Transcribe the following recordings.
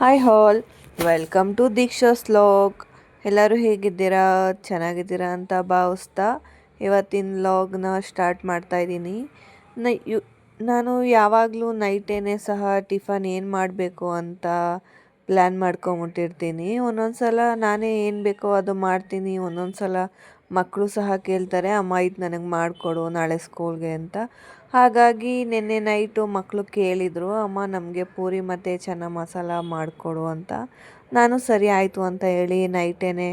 Hi all welcome to Deeksha vlog ಎಲ್ಲರೂ ಹೇಗಿದ್ದೀರಾ? ಚೆನ್ನಾಗಿದ್ದೀರಾ ಅಂತ ಭಾವಿಸ್ತಾ ಇವತ್ತಿನ ಲಾಗ್ನ ಸ್ಟಾರ್ಟ್ ಮಾಡ್ತಾ ಇದ್ದೀನಿ. ನ ನಾನು ಯಾವಾಗಲೂ ನೈಟೇನೆ ಸಹ ಟಿಫನ್ ಏನು ಮಾಡಬೇಕು ಅಂತ ಪ್ಲ್ಯಾನ್ ಮಾಡ್ಕೊಂಬಿಟ್ಟಿರ್ತೀನಿ. ಒಂದೊಂದು ಸಲ ನಾನೇ ಏನು ಬೇಕೋ ಅದು ಮಾಡ್ತೀನಿ. ಒಂದೊಂದು ಸಲ ಮಕ್ಕಳು ಸಹ ಕೇಳ್ತಾರೆ, ಅಮ್ಮ, ಇದು ನನಗೆ ಮಾಡಿಕೊಡು, ನಾಳೆ ಸ್ಕೂಲ್ಗೆ ಅಂತ. ಹಾಗಾಗಿ ನಿನ್ನೆ ನೈಟು ಮಕ್ಕಳು ಕೇಳಿದರು, ಅಮ್ಮ, ನಮಗೆ ಪೂರಿ ಮತ್ತು ಚೆನ್ನ ಮಸಾಲ ಮಾಡಿಕೊಡು ಅಂತ. ನಾನು ಸರಿ ಆಯಿತು ಅಂತ ಹೇಳಿ ನೈಟೇನೆ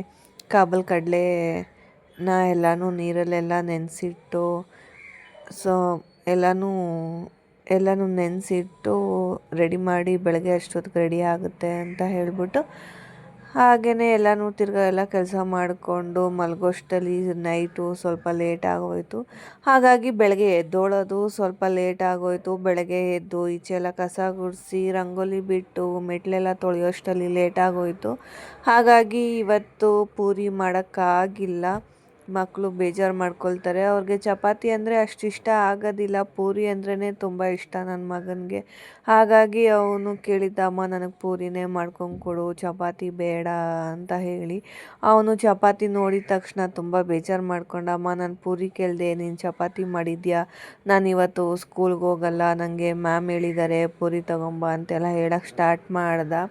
ಕಾಬಲ್ ಕಡಲೆನ ಎಲ್ಲನೂ ನೀರಲ್ಲೆಲ್ಲ ನೆನೆಸಿಟ್ಟು, ಸೊ, ಎಲ್ಲನೂ ಎಲ್ಲನೂ ನೆನೆಸಿಟ್ಟು, ರೆಡಿ ಮಾಡಿ ಬೆಳಗ್ಗೆ ಅಷ್ಟೊತ್ತಿಗೆ ರೆಡಿ ಆಗುತ್ತೆ ಅಂತ ಹೇಳಿಬಿಟ್ಟು ಹಾಗೆಯೇ ಎಲ್ಲನೂ ತಿರ್ಗಾ ಎಲ್ಲ ಕೆಲಸ ಮಾಡಿಕೊಂಡು ಮಲಗೋಷ್ಟಲ್ಲಿ ನೈಟು ಸ್ವಲ್ಪ ಲೇಟ್ ಆಗೋಯಿತು. ಹಾಗಾಗಿ ಬೆಳಗ್ಗೆ ಎದ್ದೋಳೋದು ಸ್ವಲ್ಪ ಲೇಟ್ ಆಗೋಯಿತು. ಬೆಳಗ್ಗೆ ಎದ್ದು ಈಚೆ ಎಲ್ಲ ಕಸ ಗುಡಿಸಿ, ರಂಗೋಲಿ ಬಿಟ್ಟು ಮೆಟ್ಲೆಲ್ಲ ತೊಳೆಯೋಷ್ಟರಲ್ಲಿ ಲೇಟ್ ಆಗೋಯಿತು. ಹಾಗಾಗಿ ಇವತ್ತು ಪೂರಿ ಮಾಡೋಕ್ಕಾಗಿಲ್ಲ. ಮಕ್ಕಳು ಬೇಜಾರು ಮಾಡ್ಕೊಳ್ತಾರೆ. ಅವ್ರಿಗೆ ಚಪಾತಿ ಅಂದರೆ ಅಷ್ಟು ಇಷ್ಟ ಆಗೋದಿಲ್ಲ. ಪೂರಿ ಅಂದ್ರೇ ತುಂಬ ಇಷ್ಟ ನನ್ನ ಮಗನಿಗೆ. ಹಾಗಾಗಿ ಅವನು ಕೇಳಿದ್ದ, ಅಮ್ಮ, ನನಗೆ ಪೂರಿನೇ ಮಾಡ್ಕೊಂಡು ಕೊಡು, ಚಪಾತಿ ಬೇಡ ಅಂತ ಹೇಳಿ ಅವನು ಚಪಾತಿ ನೋಡಿದ ತಕ್ಷಣ ತುಂಬ ಬೇಜಾರು ಮಾಡ್ಕೊಂಡ, ಅಮ್ಮ, ನಾನು ಪೂರಿ ಕೇಳಿದೆ, ನೀನು ಚಪಾತಿ ಮಾಡಿದ್ಯಾ? ನಾನು ಇವತ್ತು ಸ್ಕೂಲ್ಗೆ ಹೋಗಲ್ಲ ನನಗೆ ಮ್ಯಾಮ್ ಹೇಳಿದ್ದಾರೆ ಪೂರಿ ತಗೊಂಬ ಅಂತೆಲ್ಲ ಹೇಳಕ್ಕೆ ಸ್ಟಾರ್ಟ್ ಮಾಡ್ದೆ.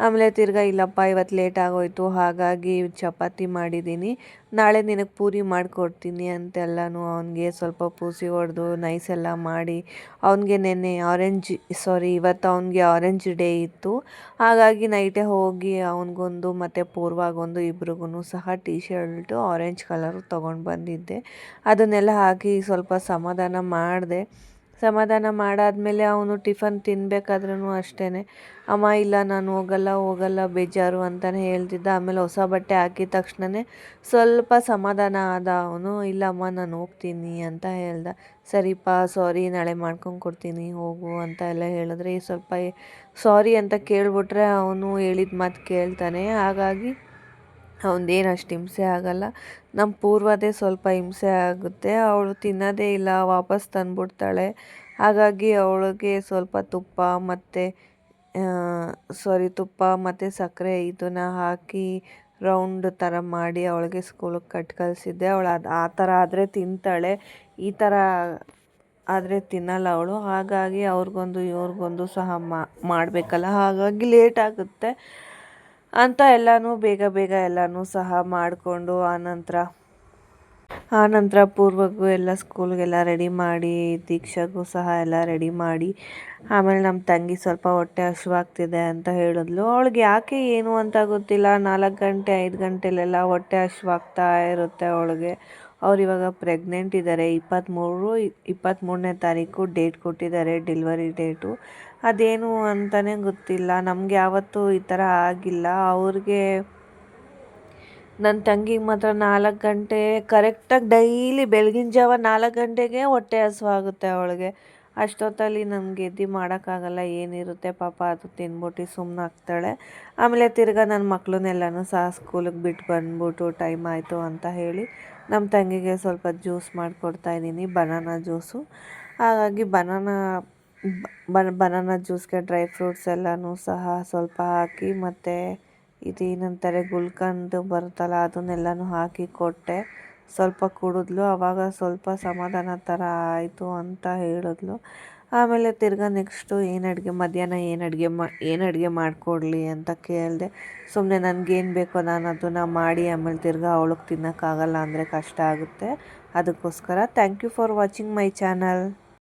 ಆಮೇಲೆ ತಿರ್ಗಾ, ಇಲ್ಲಪ್ಪ ಇವತ್ತು ಲೇಟ್ ಆಗೋಯ್ತು, ಹಾಗಾಗಿ ಚಪಾತಿ ಮಾಡಿದ್ದೀನಿ ನಾಳೆ ನಿನಗೆ ಪೂರಿ ಮಾಡಿಕೊಡ್ತೀನಿ ಅಂತೆಲ್ಲನೂ ಅವನಿಗೆ ಸ್ವಲ್ಪ ಪೂಸಿ ಹೊಡೆದು ನೈಸ್ ಎಲ್ಲ ಮಾಡಿ, ಅವನಿಗೆ ನೆನ್ನೆ ಆರೆಂಜ್ ಸಾರಿ ಇವತ್ತು ಅವನಿಗೆ ಆರೆಂಜ್ ಡೇ ಇತ್ತು. ಹಾಗಾಗಿ ನೈಟೇ ಹೋಗಿ ಅವನಿಗೊಂದು ಮತ್ತು ಪೂರ್ವಾಗೊಂದು ಇಬ್ರಿಗೂ ಸಹ ಟೀ ಶರ್ಟು ಆರೆಂಜ್ ಕಲರು ತೊಗೊಂಡು ಬಂದಿದ್ದೆ. ಅದನ್ನೆಲ್ಲ ಹಾಕಿ ಸ್ವಲ್ಪ ಸಮಾಧಾನ ಮಾಡಿದೆ. ಸಮಾಧಾನ ಮಾಡಾದಮೇಲೆ ಅವನು ಟಿಫನ್ ತಿನ್ನಬೇಕಾದ್ರೂ ಅಷ್ಟೇ ಅಮ್ಮ, ಇಲ್ಲ, ನಾನು ಹೋಗಲ್ಲ ಹೋಗಲ್ಲ, ಬೇಜಾರು ಅಂತಲೇ ಹೇಳ್ತಿದ್ದ. ಆಮೇಲೆ ಹೊಸ ಬಟ್ಟೆ ಹಾಕಿದ ತಕ್ಷಣವೇ ಸ್ವಲ್ಪ ಸಮಾಧಾನ ಆದ ಅವನು. ಇಲ್ಲಮ್ಮ ನಾನು ಹೋಗ್ತೀನಿ ಅಂತ ಹೇಳ್ದ. ಸರಿಪ್ಪ ಸಾರಿ, ನಾಳೆ ಮಾಡ್ಕೊಂಡು ಕೊಡ್ತೀನಿ, ಹೋಗು ಅಂತ ಎಲ್ಲ ಹೇಳಿದ್ರೆ ಸ್ವಲ್ಪ ಸಾರಿ ಅಂತ ಕೇಳಿಬಿಟ್ರೆ ಅವನು ಹೇಳಿದ ಮಾತು ಕೇಳ್ತಾನೆ. ಹಾಗಾಗಿ ಅವನದೇನು ಅಷ್ಟು ಹಿಂಸೆ ಆಗಲ್ಲ. ನಮ್ಮ ಪೂರ್ವದೇ ಸ್ವಲ್ಪ ಹಿಂಸೆ ಆಗುತ್ತೆ. ಅವಳು ತಿನ್ನೋದೇ ಇಲ್ಲ, ವಾಪಸ್ ತಂದುಬಿಡ್ತಾಳೆ. ಹಾಗಾಗಿ ಅವಳಿಗೆ ಸ್ವಲ್ಪ ತುಪ್ಪ ಮತ್ತು ಸಾರಿ ತುಪ್ಪ ಮತ್ತು ಸಕ್ಕರೆ ಇದನ್ನು ಹಾಕಿ ರೌಂಡ್ ಥರ ಮಾಡಿ ಅವಳಿಗೆ ಸ್ಕೂಲಿಗೆ ಕಟ್ ಕಳಿಸಿದ್ದೆ. ಅವಳು ಅದು ಆ ಥರ ಆದರೆ ತಿಂತಾಳೆ. ಈ ಥರ ಆದರೆ ತಿನ್ನಲ್ಲ ಅವಳು. ಹಾಗಾಗಿ ಅವ್ರಿಗೊಂದು, ಇವ್ರಿಗೊಂದು ಸಹ ಮಾಡಬೇಕಲ್ಲ. ಹಾಗಾಗಿ ಲೇಟ್ ಆಗುತ್ತೆ. ಅಂತ ಎಲ್ಲನೂ ಬೇಗ ಬೇಗ ಎಲ್ಲನೂ ಸಹ ಮಾಡಿಕೊಂಡು ಆನಂತರ ಆನಂತರ ಪೂರ್ವಗೂ ಎಲ್ಲ ಸ್ಕೂಲ್ಗೆಲ್ಲ ರೆಡಿ ಮಾಡಿ, ದೀಕ್ಷಾಗೂ ಸಹ ಎಲ್ಲ ರೆಡಿ ಮಾಡಿ, ಆಮೇಲೆ ನಮ್ಮ ತಂಗಿ ಸ್ವಲ್ಪ ಹೊಟ್ಟೆ ಹಸಿವಾಗ್ತಿದೆ ಅಂತ ಹೇಳಿದ್ಲು. ಅವಳಿಗೆ ಯಾಕೆ ಏನು ಅಂತ ಗೊತ್ತಿಲ್ಲ. ನಾಲ್ಕು ಗಂಟೆ, ಐದು ಗಂಟೆಲೆಲ್ಲ ಹೊಟ್ಟೆ ಹಸಿವಾಗ್ತಾ ಇರುತ್ತೆ ಅವಳಿಗೆ. ಅವ್ರು ಇವಾಗ ಪ್ರೆಗ್ನೆಂಟ್ ಇದ್ದಾರೆ ಇಪ್ಪತ್ತ್ಮೂರು ಇಪ್ಪತ್ತ್ಮೂರನೇ ತಾರೀಕು ಡೇಟ್ ಕೊಟ್ಟಿದ್ದಾರೆ ಡೆಲಿವರಿ ಡೇಟು ಅದೇನು ಅಂತಲೇ ಗೊತ್ತಿಲ್ಲ. ನಮಗೆ ಯಾವತ್ತೂ ಈ ಥರ ಆಗಿಲ್ಲ. ಅವ್ರಿಗೆ ನನ್ನ ತಂಗಿಗೆ ಮಾತ್ರ ನಾಲ್ಕು ಗಂಟೆ ಕರೆಕ್ಟಾಗಿ ಡೈಲಿ ಬೆಳಗಿನ ಜಾವ ನಾಲ್ಕು ಗಂಟೆಗೆ ಹೊಟ್ಟೆ ಹಸುವಾಗುತ್ತೆ ಅವಳಿಗೆ. ಅಷ್ಟೊತ್ತಲ್ಲಿ ನಮ್ಗೆ ಎದ್ದು ಮಾಡೋಕ್ಕಾಗಲ್ಲ, ಏನಿರುತ್ತೆ ಪಾಪ ಅದು ತಿನ್ಬಿಟ್ಟು ಸುಮ್ಮನೆ ಆಗ್ತಾಳೆ. ಆಮೇಲೆ ತಿರ್ಗಾ ನನ್ನ ಮಕ್ಕಳನ್ನೆಲ್ಲನೂ ಸಹ ಸ್ಕೂಲಿಗೆ ಬಿಟ್ಟು ಬಂದ್ಬಿಟ್ಟು ಟೈಮ್ ಆಯಿತು ಅಂತ ಹೇಳಿ ನಮ್ಮ ತಂಗಿಗೆ ಸ್ವಲ್ಪ ಜ್ಯೂಸ್ ಮಾಡಿಕೊಡ್ತಾ ಇದ್ದೀನಿ, ಬನಾನಾ ಜ್ಯೂಸು. ಹಾಗಾಗಿ ಬನಾನಾ ಬನಾನಾ ಜ್ಯೂಸ್ಗೆ ಡ್ರೈ ಫ್ರೂಟ್ಸ್ ಎಲ್ಲನೂ ಸಹ ಸ್ವಲ್ಪ ಹಾಕಿ ಮತ್ತು ಇದೇನಂತಾರೆ, ಗುಲ್ಕಂದು ಬರುತ್ತಲ್ಲ ಅದನ್ನೆಲ್ಲನೂ ಹಾಕಿ ಕೊಟ್ಟೆ. ಸ್ವಲ್ಪ ಕುಡಿದ್ಲು ಆವಾಗ ಸ್ವಲ್ಪ ಸಮಾಧಾನ ಥರ ಆಯಿತು ಅಂತ ಹೇಳಿದ್ಲು. ಆಮೇಲೆ ತಿರ್ಗ ನೆಕ್ಸ್ಟು ಏನು ಅಡುಗೆ, ಮಧ್ಯಾಹ್ನ ಏನು ಅಡುಗೆ ಮಾ, ಏನು ಅಡುಗೆ ಮಾಡಿಕೊಡ್ಲಿ ಅಂತ ಕೇಳಿದೆ. ಸುಮ್ಮನೆ ನನಗೇನು ಬೇಕೋ ನಾನು ಅದನ್ನು ಮಾಡಿ, ಆಮೇಲೆ ತಿರ್ಗ ಅವಳಿಗೆ ತಿನ್ನೋಕ್ಕಾಗಲ್ಲ ಅಂದರೆ ಕಷ್ಟ ಆಗುತ್ತೆ. ಅದಕ್ಕೋಸ್ಕರ thank you for watching my channel